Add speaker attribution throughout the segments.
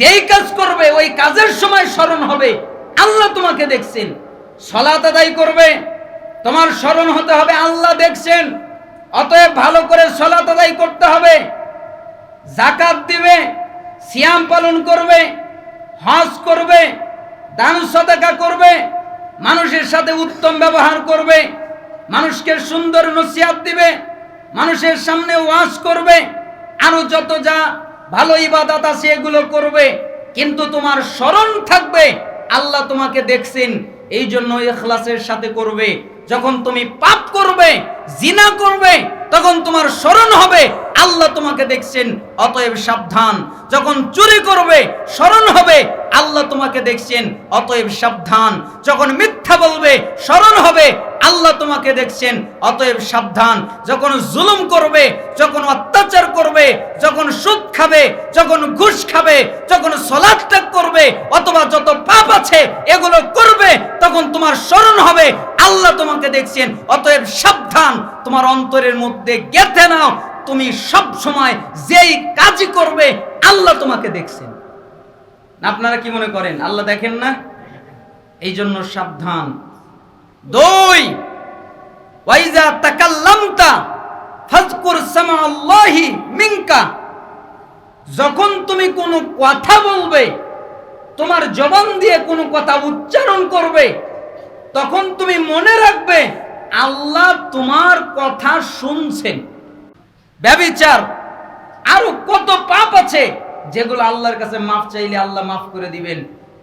Speaker 1: যেই কাজ করবে, ওই কাজের সময় স্মরণ হবে। আল্লাহ তোমাকে দেখছেন। সলাত আদায় করবে, তোমার স্মরণ হতে হবে, আল্লাহ দেখছেন। অতএব ভালো করে সলাত আদায় করতে হবে। জাকাত দিবে, সিয়াম পালন করবে, হজ করবে, দান সদাকা করবে, মানুষের সাথে উত্তম ব্যবহার করবে, মানুষকে সুন্দর নসিহাত দিবে, মানুষের সামনে ওয়াজ করবে, আরও যত যা ভালো ইবাদত আছে, এগুলো করবে, কিন্তু তোমার স্মরণ থাকবে। আল্লাহ তোমাকে দেখছেন এই জন্য ইখলাসের সাথে করবে। যখন তুমি পাপ করবে, জিনা করবে তখন তোমার স্মরণ হবে, আল্লাহ তোমাকে দেখছেন, অতএব সাবধান। যখন চুরি করবে, স্মরণ হবে, আল্লাহ তোমাকে দেখছেন, অতএব সাবধান। যখন মিথ্যা বলবে, স্মরণ হবে, আল্লাহ তোমাকে দেখছেন, অতএব সাবধান। যখন জুলুম করবে, যখন অত্যাচার করবে, যখন সুদ খাবে, যখন ঘুষ খাবে, যখন সলাদ ত্যাগ করবে, অথবা যত পাপ আছে, এগুলো করবে, তখন তোমার স্মরণ হবে আল্লাহ তোমাকে দেখছেন, অতএব সাবধান, তোমার অন্তরের মধ্যে গেঁথে নাও, তুমি সব সময় যেই কাজই করবে, আল্লাহ তোমাকে দেখছেন। আপনারা কি মনে করেন? আল্লাহ দেখেন না? এই জন্য সাবধান। দুই ওয়াইজা তাকাল্লামতা ফাজকুর সামা আল্লাহি মিনকা। যখন তুমি কোনো কথা বলবে, তোমার জবান দিয়ে কোনো কথা উচ্চারণ করবে তখন তুমি মনে রাখবে, আল্লাহ তোমার কথা শুনছেন। ব্যবিচার। আরও কত পাপ আছে যেগুলো আল্লাহর কাছে মাফ চাইলে আল্লাহ মাফ করে দিবেন।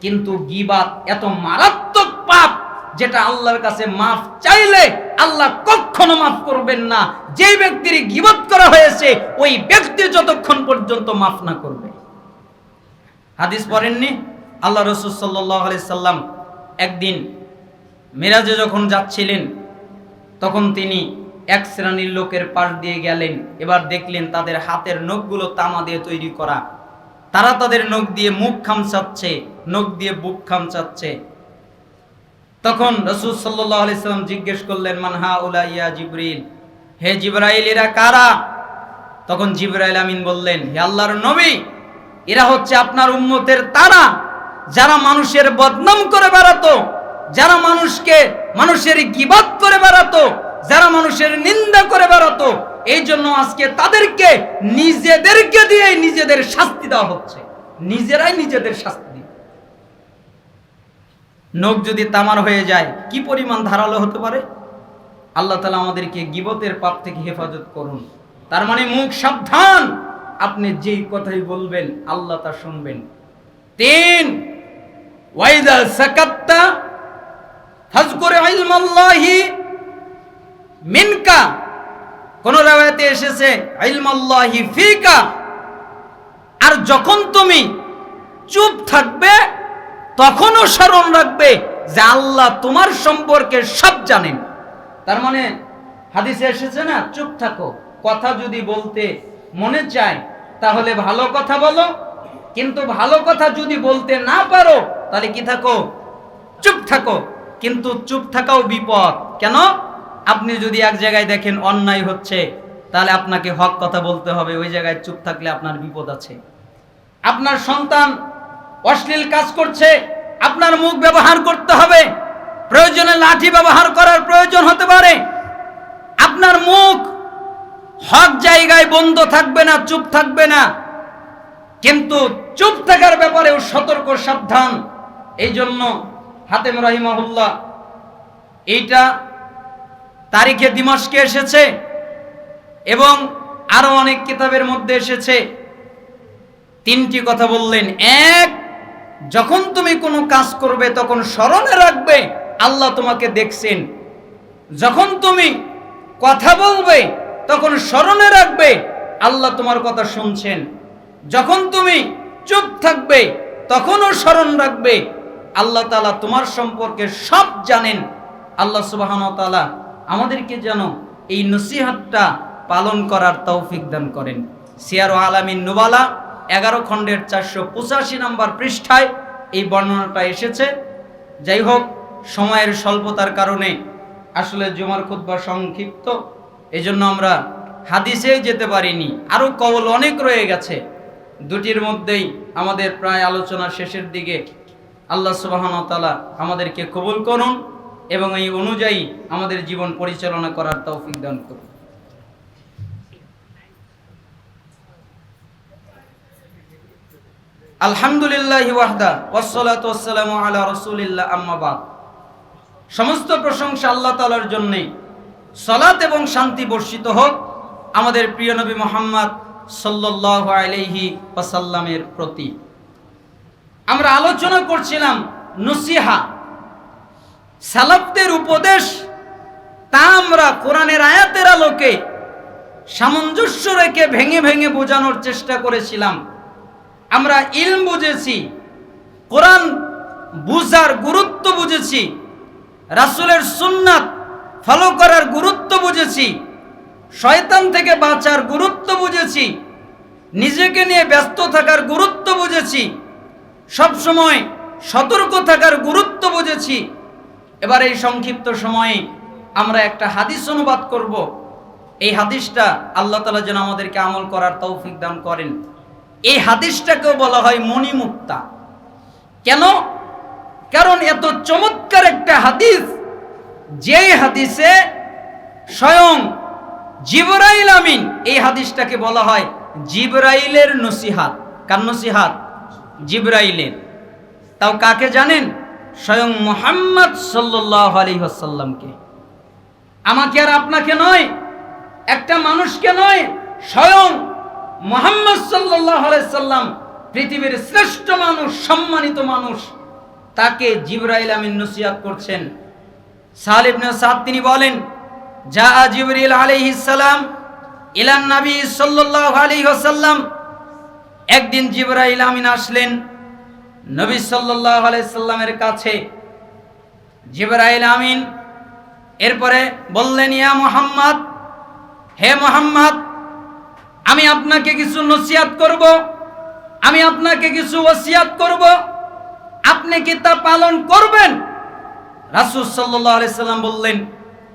Speaker 1: কিন্তু গিবাত এত মারাত্মক পাপ যেটা আল্লাহর কাছে মাফ চাইলে আল্লাহ কখনো মাফ করবেন না। যে ব্যক্তির গিবত করা হয়েছে, ওই ব্যক্তি যতক্ষণ পর্যন্ত মাফ না করবে। হাদিস পড়েননি? আল্লাহ রসুল সাল্লাহ সাল্লাম একদিন মিরাজে যখন যাচ্ছিলেন, তখন তিনি এক শ্রেণির লোকের পাশ দিয়ে গেলেন। এবার দেখলেন তাদের হাতের নখগুলো তামা দিয়ে তৈরি করা। তারা তাদের নখ দিয়ে মুখ খামচাচ্ছে, নখ দিয়ে বুক খামচাচ্ছে। তখন রসুল আলাইসাল্লাম জিজ্ঞেস করলেন মানহা উলা ইয়া জিব্রিল? হে জিব্রাইল, এরা কারা? তখন জিব্রাইল আমিন বললেন, হে আল্লাহর নবী, এরা হচ্ছে আপনার উম্মতের তারা, যারা মানুষের বদনাম করে বেড়াতো। যারা মানুষকে মানুষের গিবাদ করে বেড়াতো, যারা মানুষের নিন্দা করে বেড়াতো এই জন্য আজকে তাদেরকে নিজেদেরকে দিয়ে নিজেদের শাস্তি দেওয়া হচ্ছে। নিজেরাই নিজেদের শাস্তি নখ যদি তামার হয়ে যায়, কি পরিমাণ ধারালো হতে পারে? আল্লাহ তালা আমাদেরকে গিবতের পাপ থেকে হেফাজত করুন। তার মানে মুখ সাবধান। আপনি যেই কথাই বলবেন, আল্লাহ তা শুনবেন। তিন, ওয়াইদা সাকাত্তা মিনকা। কোন রাওয়ায়াতে এসেছে ফিকা। আর যখন তুমি চুপ থাকবে, তখনও স্মরণ রাখবে যে আল্লাহ তোমার সম্পর্কে সব জানেন। তার মানে হাদিসে এসেছে না, চুপ থাকো। কথা যদি বলতে মনে চায়, তাহলে ভালো কথা বলো। কিন্তু ভালো কথা যদি বলতে না পারো, তাহলে কি থাকো? চুপ থাকো। কিন্তু চুপ থাকাও বিপদ। কেন? আপনি যদি এক জায়গায় দেখেন অন্যায় হচ্ছে, তাহলে আপনাকে হক কথা বলতে হবে, ওই জায়গায় চুপ থাকলে আপনার বিপদ আছে। আপনার সন্তান অশ্লীল কাজ করছে, আপনার মুখ ব্যবহার করতে হবে, প্রয়োজনে লাঠি ব্যবহার করার প্রয়োজন হতে পারে। আপনার মুখ হক জায়গায় বন্ধ থাকবে না, চুপ থাকবে না। কিন্তু চুপ থাকার ব্যাপারেও সতর্ক, সাবধান। এই জন্য হাতেম রহিমাহুল্লাহ, এইটা তারিখে দিমাসকে এসেছে এবং আরও অনেক কিতাবের মধ্যে এসেছে। তিনটি কথা বললেন। এক, যখন তুমি কোনো কাজ করবে তখন স্মরণে রাখবে, আল্লাহ তোমাকে দেখছেন। যখন তুমি কথা বলবে তখন স্মরণে রাখবে, আল্লাহ তোমার কথা শুনছেন। যখন তুমি চুপ থাকবে তখনও স্মরণ রাখবে। আল্লাহ তালা তোমার সম্পর্কে সব জানেন। আল্লাহ সুবাহন তালা আমাদেরকে যেন এই নসিহাতটা পালন করার তৌফিক দান করেন। সিয়ার আলামিন নুবালা, এগারো খণ্ডের চারশো পঁচাশি নম্বর পৃষ্ঠায় এই বর্ণনাটা এসেছে। যাই হোক, সময়ের স্বল্পতার কারণে আসলে জুমার খুদ্া সংক্ষিপ্ত এই জন্য আমরা হাদিসে যেতে পারিনি। আরও কবল অনেক রয়ে গেছে। দুটির মধ্যেই আমাদের প্রায় আলোচনা শেষের দিকে আল্লাহ সুবাহন তালা আমাদেরকে কবুল করুন এবং এই অনুযায়ী আমাদের জীবন পরিচালনা করার তৌফিক দান করুন। আলহামদুলিল্লাহ ওয়াহদা, ওয়াসসালাতু সমস্ত প্রশংসা আল্লাহ তাআলার জন্যে সালাত এবং শান্তি বর্ষিত হোক আমাদের প্রিয় নবী মোহাম্মদ সাল্লাল্লাহু আলাইহি ওয়াসাল্লামের প্রতি। আমরা আলোচনা করছিলাম নসিহা। সালাফদের উপদেশ, তা আমরা কোরআনের আয়াতের আলোকে সামঞ্জস্য রেখে ভেঙে ভেঙে বোঝানোর চেষ্টা করেছিলাম। আমরা ইলম বুঝেছি, কোরআন বুঝার গুরুত্ব বুঝেছি, রাসূলের সুন্নাত ফলো করার গুরুত্ব বুঝেছি, শয়তান থেকে বাঁচার গুরুত্ব বুঝেছি, নিজেকে নিয়ে ব্যস্ত থাকার গুরুত্ব বুঝেছি সবসময় সতর্ক থাকার গুরুত্ব বুঝেছি। এবার এই সংক্ষিপ্ত সময়ে আমরা একটা হাদিস অনুবাদ করব। এই হাদিসটা আল্লাহ তালা যেন আমাদেরকে আমল করার তৌফিক দান করেন। এই হাদিসটাকেও বলা হয় মণিমুক্তা। কেন? কারণ এত চমৎকার একটা হাদিস, যে হাদিসে স্বয়ং জিবরাইল আমিন, এই হাদিসটাকে বলা হয় জিবরাইলের নসিহাত। কার নসিহাত? জিবরাইলের। তাও কাকে জানেন? স্বয়ং মোহাম্মদ সাল্লাহ আলী হাসাল্লামকে আমাকে আর আপনাকে নয়, একটা মানুষকে নয়, স্বয়ং মোহাম্মদ সাল্লাহ সাল্লাম পৃথিবীর শ্রেষ্ঠ মানুষ, সম্মানিত মানুষ, তাকে জিবরাইল আমিন নসিহাত করছেন। সালিবনে সাদ তিনি বলেন যা জিবরিল আলাইহিস সালাম ইলান নবী সাল্লাল্লাহু আলাইহি ওয়াসাল্লাম একদিন জিবরাইল আমিন আসলেন নবী সাল্লাল্লাহু আলাইহি সাল্লামের কাছে। জিবরাইল আমিন এরপরে বললেন, ইয়া মুহাম্মদ, হে মুহাম্মদ, আমি আপনাকে কিছু নসিয়াত করব, আমি আপনাকে কিছু ওসিয়াত করব। আপনি কি তা পালন করবেন? রাসূল সাল্লাল্লাহু আলাইহি সাল্লাম বললেন,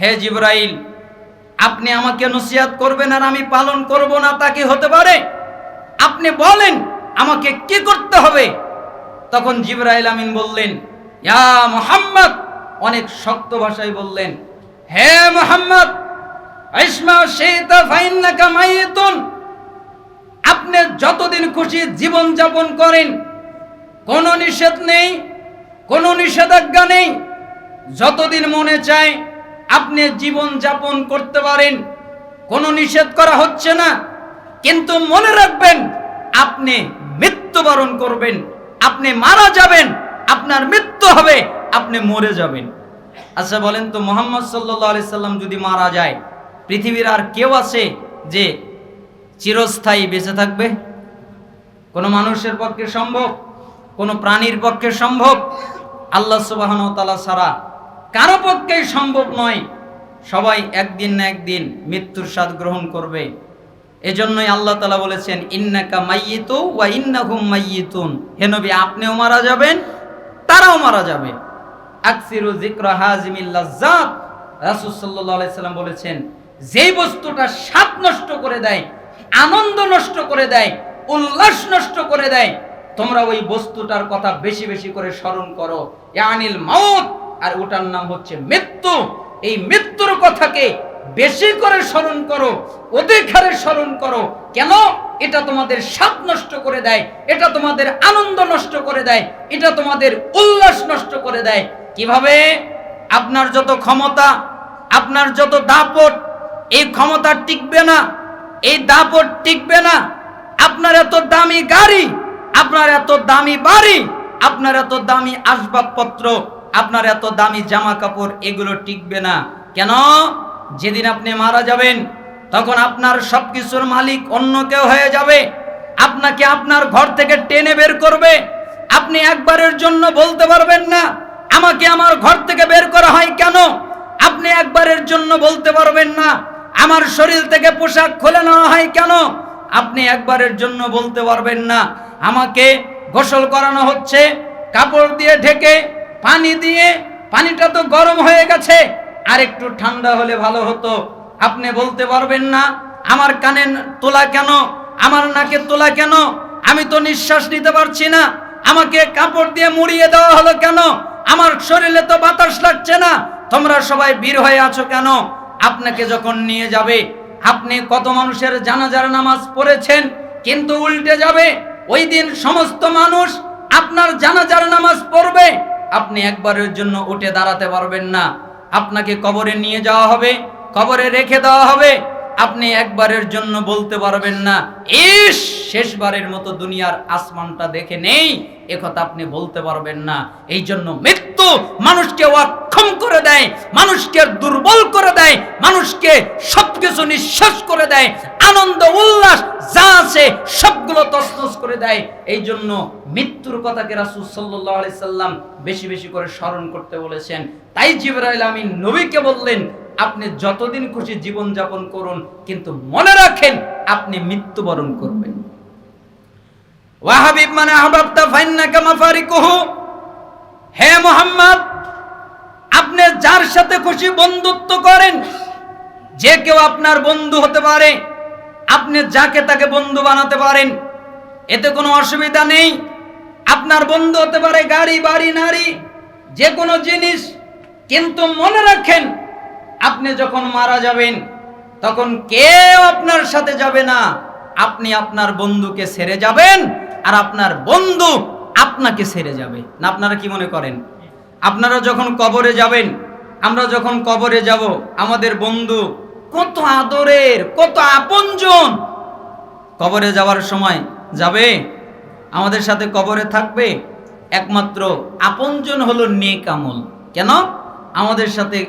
Speaker 1: হে জিবরাইল, আপনি আমাকে নসিহাত করবেন আর আমি পালন করব না, তা কি হতে পারে? আপনি বলেন, আমাকে কি করতে হবে? তখন জিবরাইল আমিন বললেন, ইয়া মুহাম্মদ, অনেক শক্ত ভাষায় বললেন, হে মুহাম্মদ আপনি যতদিন খুশি জীবন যাপন করেন, কোনো নিষেধ নেই, কোনো নিষেধাজ্ঞা নেই। যতদিন মনে চায়, আপনি জীবন যাপন করতে পারেন, কোনো নিষেধ করা হচ্ছে না। কিন্তু মনে রাখবেন, আপনি মৃত্যুবরণ করবেন, আপনি মারা যাবেন, আপনার মৃত্যু হবে, আপনি মরে যাবেন। আচ্ছা বলেন তো, মোহাম্মদ সাল্লি সাল্লাম যদি মারা যায়, পৃথিবীর আর কেউ আছে যে চিরস্থায়ী বেঁচে থাকবে? কোনো মানুষের পক্ষে সম্ভব? কোনো প্রাণীর পক্ষে সম্ভব? আল্লাহ সুবাহন তালা ছাড়া কারও পক্ষেই সম্ভব নয়। সবাই একদিন না একদিন মৃত্যুর স্বাদ গ্রহণ করবে। এজন্যই আল্লাহ তালা বলেছেন, ইন্নাকা মাইয়িতু ওয়া ইন্নাহুম মাইয়িতুন। হে নবী, আপনিও মারা যাবেন, তারাও মারা যাবে। আকসিরু যিকরা হাজিমিল লাজ্জাত। রাসূল সাল্লাল্লাহু আলাইহি সাল্লাম বলেছেন যেই বস্তুটা স্বাদ নষ্ট করে দেয়, আনন্দ নষ্ট করে দেয়, উল্লাস নষ্ট করে দেয়, তোমরা ওই বস্তুটার কথা বেশি বেশি করে স্মরণ করো। ইয়ানিল মাউত। আর ওটার নাম হচ্ছে মৃত্যু। এই মৃত্যুর কথাকে বেশি করে স্মরণ করো অধিক হারে স্মরণ করো। কেন? এটা তোমাদের স্বাদ নষ্ট করে দেয়, এটা তোমাদের আনন্দ নষ্ট করে দেয়, এটা তোমাদের উল্লাস নষ্ট করে দেয়। কীভাবে? আপনার যত ক্ষমতা, আপনার যত দাপট, এই ক্ষমতা টিকবে না, এই দাপট টিকবে না। আপনার এত দামি গাড়ি, আপনার এত দামি বাড়ি, আপনার এত দামি আসবাবপত্র, আপনার এত দামি জামা কাপড়, এগুলো টিকবে না। কেন? যেদিন আপনি মারা যাবেন, তখন আপনার সবকিছুর মালিক অন্য কেউ হয়ে যাবে। আপনাকে আপনার ঘর থেকে টেনে বের করবে। আপনি একবারের জন্য বলতে পারবেন না, আমাকে আমার ঘর থেকে বের করা হয় কেন? আপনি একবারের জন্য বলতে পারবেন না, আমার শরীর থেকে পোশাক খুলে নেওয়া হয় কেন? আপনি একবারের জন্য বলতে পারবেন না, আমাকে গোসল করানো হচ্ছে, কাপড় দিয়ে ঢেকে, পানি দিয়ে, পানিটা তো গরম হয়ে গেছে। আর একটু ঠান্ডা হলে ভালো হতো। আপনি বলতে পারবেন না, আমার কানে তোলা কেন? আমার নাকে তোলা কেন? আমি তো নিঃশ্বাস নিতে পারছি না। আমাকে কাপড় দিয়ে মুড়িয়ে দেওয়া হলো কেন? আমার শরীরে তো বাতাস লাগছে না। তোমরা সবাই বীর হয়ে আছো কেন? আপনাকে যখন নিয়ে যাবে, আপনি কত মানুষের জানাজার নামাজ পড়েছেন, কিন্তু উল্টে যাবে। ওই দিন সমস্ত মানুষ আপনার জানাজার নামাজ পড়বে। আপনি একবারের জন্য উঠে দাঁড়াতে পারবেন না। আপনাকে কবরে নিয়ে যাওয়া হবে, কবরে রেখে দেওয়া হবে। আপনি একবারের জন্য বলতে পারবেন না, ইস, শেষবারের মতো দুনিয়ার আসমানটা দেখে নেই। একথা আপনি বলতে পারবেন না। এই জন্য মৃত্যু মানুষকে অক্ষম করে দেয়, মানুষকে দুর্বল করে দেয়, মানুষকে সবকিছু নিঃশ্বাস করে দেয়। আনন্দ, উল্লাস, যা আছে সবগুলো তসনস করে দেয়। এই জন্য মৃত্যুর কথাকে রাসূল সাল্লাল্লাহু আলাইহি সাল্লাম বেশি বেশি করে স্মরণ করতে বলেছেন। তাই জিবরাইল আমিন নবীকে বললেন, আপনি যতদিন খুশি জীবন যাপন করুন, কিন্তু মনে রাখেন আপনি মৃত্যুবরণ করবেন। ওয়াহাবিব মানে আহবাবতা ফাইন্নাকা মাফারিকুহু হে মোহাম্মদ, আপনি যার সাথে খুশি বন্ধুত্ব করেন, যে কেউ আপনার বন্ধু হতে পারে আপনি যাকে তাকে বন্ধু বানাতে পারেন, এতে কোনো অসুবিধা নেই। আপনার বন্ধু হতে পারে গাড়ি, বাড়ি, নারী, যে কোনো জিনিস। কিন্তু মনে রাখেন, আপনি যখন মারা যাবেন, তখন কেউ আপনার সাথে যাবে না। আপনি আপনার বন্ধুকে ছেড়ে যাবেন আর আপনার বন্ধু আপনাকে ছেড়ে যাবে। না, আপনারা কি মনে করেন? আপনারা যখন কবরে যাবেন, আমরা যখন কবরে যাব, আমাদের বন্ধু কত আদরের, কত আপনজন। কবরে যাওয়ার সময় যাবে, আমাদের সাথে কবরে থাকবে, একমাত্র আপনজন হলো নেক আমল। কেন? আমাদের সাথে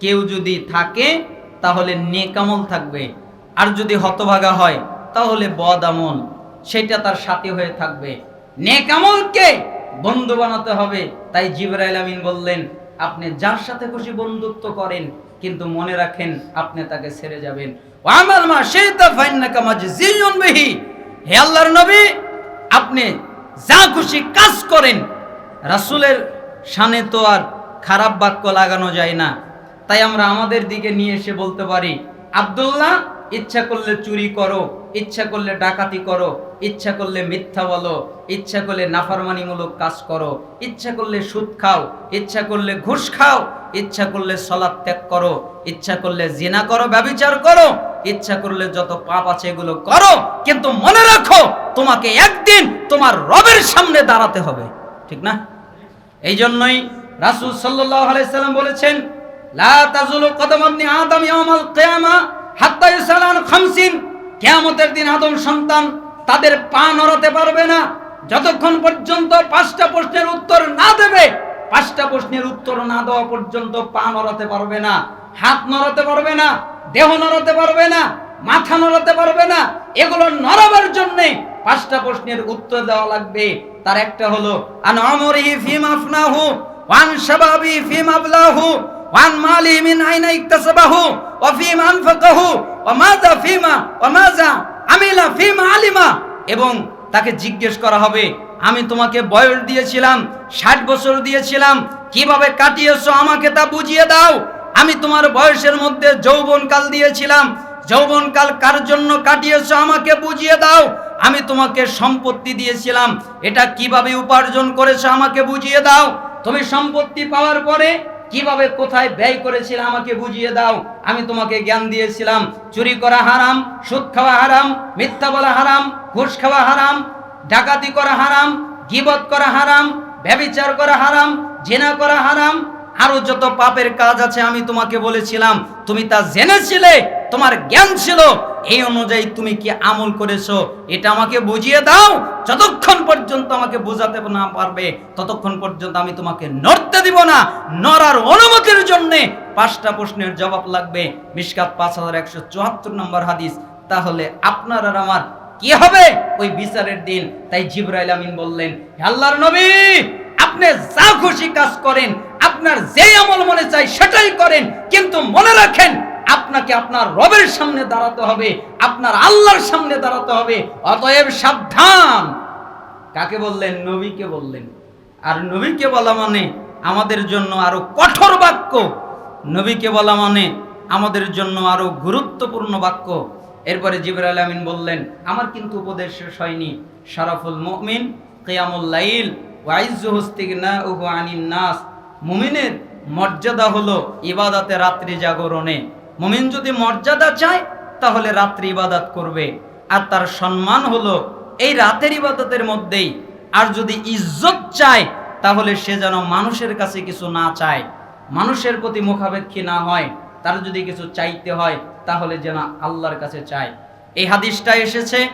Speaker 1: কেউ যদি থাকে, তাহলে নেক আমল থাকবে। আর যদি হতভাগা হয়, তাহলে বদ আমল। সেটা তার সাথে হয়ে থাকবে। নেক আমলকে বন্ধু বানাতে হবে। তাই জিবরাইল আমিন বললেন, আপনি যার সাথে খুশি বন্ধুত্ব করেন কিন্তু মনে রাখেন আপনি তাকে ছেড়ে যাবেন। আমাল মা শাইতা ফাইন্নাকা মাজজিয়ুন বিহি। হে আল্লাহর নবী, আপনি যা খুশি কাজ করেন। রাসূলের শানে তো আর খারাপ বাক্য লাগানো যায় না। তাই আমরা আমাদের দিকে নিয়ে এসে বলতে পারি, আব্দুল্লাহ, ইচ্ছা করলে চুরি করো। ইচ্ছা করলে ডাকাতি করো, ইচ্ছা করলে মিথ্যা বলো, ইচ্ছা করলে নাফারমানিমূলক কাজ করো, ইচ্ছা করলে সুদ খাও, ইচ্ছা করলে ঘুষ খাও, ইচ্ছা করলে সলাৎ ত্যাগ করো, ইচ্ছা করলে জিনা করো, ব্যবিচার করো, ইচ্ছা করলে যত পাপ আছে এগুলো করো, কিন্তু মনে রাখো, তোমাকে একদিন তোমার রবের সামনে দাঁড়াতে হবে, ঠিক না? এই জন্যই রাসূল সাল্লাম বলেছেন, লা তাজুলু আদম খামসিন। কিয়ামতের দিন আদম সন্তান তাদের পা নড়াতে পারবে না। যতক্ষণ পর্যন্ত পাঁচটা প্রশ্নের উত্তর না দেবে, পাঁচটা প্রশ্নের উত্তর না দেওয়া পর্যন্ত পা নড়াতে পারবে না, হাত নড়াতে পারবে না, দেহ নড়াতে পারবে না, মাথা নড়াতে পারবে না। এগুলো নড়াবার জন্যে পাঁচটা প্রশ্নের উত্তর দেওয়া লাগবে। তার একটা হলো, আন আমরিহি ফিম আফনাহু ওয়ান শাবাবি ফিম আবলাহু ওয়ান মালি মিন আইনা ইকতাসাবাহু, ওয়া ফিম আনফাকাহু, ওয়া মাযা ফিমা, ওয়া মাযা এবং তাকে জিজ্ঞেস করা হবে, আমি তোমাকে বয়স দিয়েছিলাম, ষাট বছর দিয়েছিলাম, কীভাবে কাটিয়েছো আমাকে তা বুঝিয়ে দাও। আমি তোমার বয়সের মধ্যে যৌবনকাল দিয়েছিলাম, যৌবনকাল কার জন্য কাটিয়েছো আমাকে বুঝিয়ে দাও। আমি তোমাকে সম্পত্তি দিয়েছিলাম, এটা কীভাবে উপার্জন করেছ আমাকে বুঝিয়ে দাও। তুমি সম্পত্তি পাওয়ার পরে কীভাবে, কোথায় ব্যয় করেছিল আমাকে বুঝিয়ে দাও। আমি তোমাকে জ্ঞান দিয়েছিলাম, চুরি করা হারাম, সুদ খাওয়া হারাম, মিথ্যা বলা হারাম, ঘুষ খাওয়া হারাম, ডাকাতি করা হারাম, গিবত করা হারাম, ব্যবিচার করা হারাম, জেনা করা হারাম আরও যত পাপের কাজ আছে, আমি তোমাকে বলেছিলাম, তুমি তা জেনেছিলে, তোমার জ্ঞান ছিল। এই অনুযায়ী তুমি কি আমল করেছ? এটা আমাকে বুঝিয়ে দাও। যতক্ষণ পর্যন্ত আমাকে বোঝাতে না পারবে, ততক্ষণ পর্যন্ত আমি তোমাকে নড়তে দিব না। নড়ার অনুমতির জন্য পাঁচটা প্রশ্নের জবাব লাগবে। মিসকাত পাঁচ হাজার একশো চুয়াত্তর নম্বর হাদিস। তাহলে আপনার আর আমার কি হবে? ওই বিচারের দিন। তাই জিব্রাইল আমিন বললেন, "হে আল্লাহর নবী, আপনি যা খুশি কাজ করেন আপনার যে আমল মনে চাই সেটাই করেন, কিন্তু মনে রাখেন আপনাকে আপনার রবের সামনে দাঁড়াতে হবে, আপনার আল্লাহর সামনে দাঁড়াতে হবে, অতএব সাবধান। কাকে বললেন? নবীকে বললেন। আর নবীকে বলা মানে আমাদের জন্য আরও কঠোর বাক্য। নবীকে বলা মানে আমাদের জন্য আরও গুরুত্বপূর্ণ বাক্য। এরপরে জিবরাইল আমিন বললেন, আমার কিন্তু উপদেশ শেষ হয়নি। শারাফুল মুমিন, কিয়ামুল লাইল ওয়াইজ্জু হুস্তিগনাউহু আনিন নাস। মুমিনের মর্যাদা হলো ইবাদতে রাত্রি জাগরণে। মুমিন যদি মর্যাদা চায়, তাহলে রাত্রি ইবাদত করবে। আর তার সম্মান হলো এই রাতের ইবাদতের মধ্যেই। আর যদি ইজ্জত চায়, তাহলে সে যেন মানুষের কাছে কিছু না চায়। মানুষের প্রতি মুখাপেক্ষী না হয়, তার যদি কিছু চাইতে হয়, তাহলে যেন আল্লাহর কাছে চায়। এই হাদিসটা এসেছে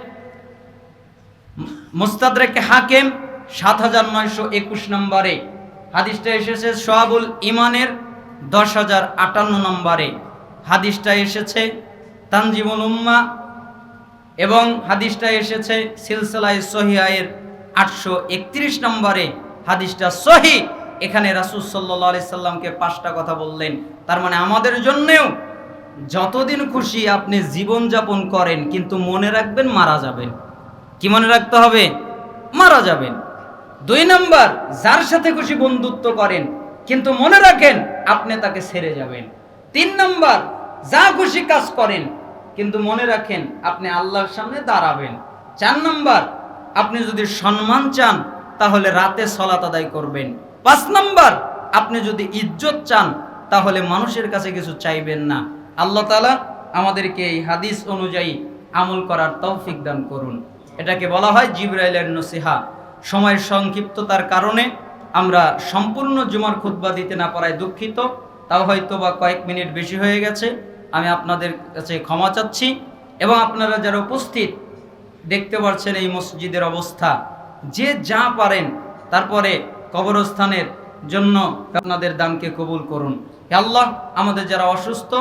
Speaker 1: মুস্তাদরেকে হাকিম সাত হাজার নয়শো একুশ নম্বরে। হাদিসটা এসেছে সোহাবুল ইমানের দশ হাজার আটান্ন নম্বরে। হাদিসটা এসেছে তানজিমুল উম্মা এবং হাদিসটা এসেছে সিলসিলায় সহিয়ায়ের আটশো একত্রিশ নম্বরে। হাদিসটা সহি। এখানে রাসুল সাল্লাহ আলি সাল্লামকে পাঁচটা কথা বললেন। তার মানে আমাদের জন্যেও যতদিন খুশি আপনি জীবনযাপন করেন, কিন্তু মনে রাখবেন মারা যাবেন। কি মনে রাখতে হবে? মারা যাবেন। দুই নাম্বার, যার সাথে খুশি বন্ধুত্ব করেন, কিন্তু মনে রাখেন আপনি তাকে ছেড়ে যাবেন। তিন নাম্বার, যা খুশি কাজ করেন, কিন্তু মনে রাখেন আপনি আল্লাহর সামনে দাঁড়াবেন। চার নাম্বার, আপনি যদি সম্মান চান, তাহলে রাতে সলাত আদায় করবেন। পাঁচ নাম্বার, আপনি যদি ইজ্জত চান, তাহলে মানুষের কাছে কিছু চাইবেন না। আল্লাহ তালা আমাদেরকে এই হাদিস অনুযায়ী আমল করার তৌফিক দান করুন। এটাকে বলা হয় জিব্রাইলের নসিহা। সময়ের সংক্ষিপ্ততার কারণে আমরা সম্পূর্ণ জুমার খুতবা দিতে না পারায় দুঃখিত। তাও হয়তো বা কয়েক মিনিট বেশি হয়ে গেছে। আমি আপনাদের কাছে ক্ষমা চাচ্ছি এবং আপনারা যারা উপস্থিত, দেখতে পাচ্ছেন এই মসজিদের অবস্থা, যে যা পারেন তারপরে কবরস্থানের জন্য আপনাদের দানকে কবুল করুন। হে আল্লাহ, আমাদের যারা অসুস্থ,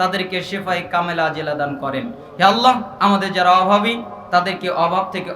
Speaker 1: তাদেরকে শেফাই কামেলা জেলা দান করেন। হে আল্লাহ, আমাদের যারা অভাবী, তাদেরকে অভাব থেকে